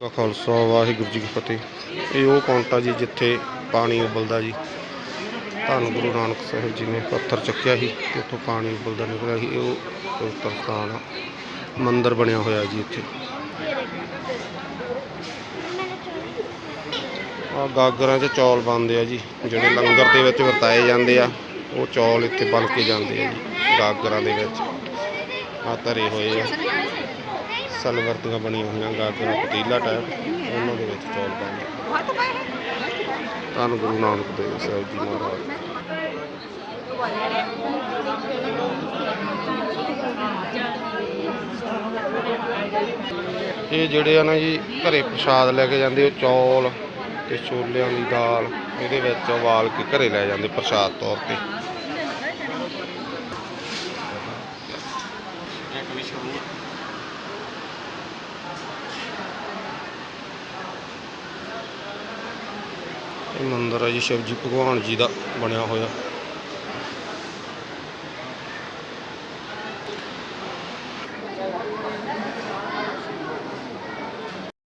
ਦਾ ਖਾਲਸਾ, ਵਾਹਿਗੁਰੂ ਜੀ ਕੀ ਫਤਿਹ। ਇਹ ਉਹ ਕਾਉਂਟਾ ਜੀ ਜਿੱਥੇ ਪਾਣੀ ਉਬਲਦਾ ਜੀ। ਤੁਹਾਨੂੰ ਗੁਰੂ ਨਾਨਕ ਸਾਹਿਬ ਜੀ ਨੇ ਪੱਥਰ ਚੱਕਿਆ ਸੀ ਤੇ ਉੱਥੋਂ ਪਾਣੀ ਉਬਲਦਾ ਨਿਕਲਿਆ ਸੀ। ਇਹ ਉਹ ਪਵਿੱਤਰ ਸਥਾਨ ਆ। ਮੰਦਿਰ ਬਣਿਆ ਹੋਇਆ ਜੀ ਇੱਥੇ। ਆ ਗਾਗਰਾਂ 'ਚ ਚੌਲ ਬਣਦੇ ਆ ਜੀ, ਜਿਹੜੇ ਲੰਗਰ ਦੇ ਵਿੱਚ ਵਰਤਾਏ ਜਾਂਦੇ ਆ। ਉਹ ਚੌਲ ਇੱਥੇ ਬਣ ਕੇ ਜਾਂਦੇ ਆ ਜੀ, ਗਾਗਰਾਂ ਦੇ ਵਿੱਚ। ਆ ਧਰੇ ਹੋਏ ਆ। ਸਲਵਰ ਬਣੀਆਂ ਹੋਈਆਂ ਗਾਗਰਾਂ ਪਤੀਲਾ ਟਾਈਪ ਉਹਨਾਂ ਦੇ ਵਿੱਚ ਚੌਲ ਪਾਉਂਦੇ ਧੰਨ ਗੁਰੂ ਨਾਨਕ ਦੇਵ ਸਾਹਿਬ ਜੀ ਮਹਾਰਾਜ। ਇਹ ਜਿਹੜੇ ਆ ਨਾ ਜੀ, ਘਰੇ ਪ੍ਰਸ਼ਾਦ ਲੈ ਕੇ ਜਾਂਦੇ, ਉਹ ਚੌਲ ਤੇ ਛੋਲਿਆਂ ਦੀ ਦਾਲ, ਇਹਦੇ ਵਿੱਚ ਉਬਾਲ ਕੇ ਘਰੇ ਲੈ ਜਾਂਦੇ ਪ੍ਰਸ਼ਾਦ ਤੌਰ ਤੇ। ਇਹ ਮੰਦਿਰ ਹੈ ਜੀ ਸ਼ਿਵ ਜੀ ਭਗਵਾਨ ਜੀ ਦਾ ਬਣਿਆ ਹੋਇਆ।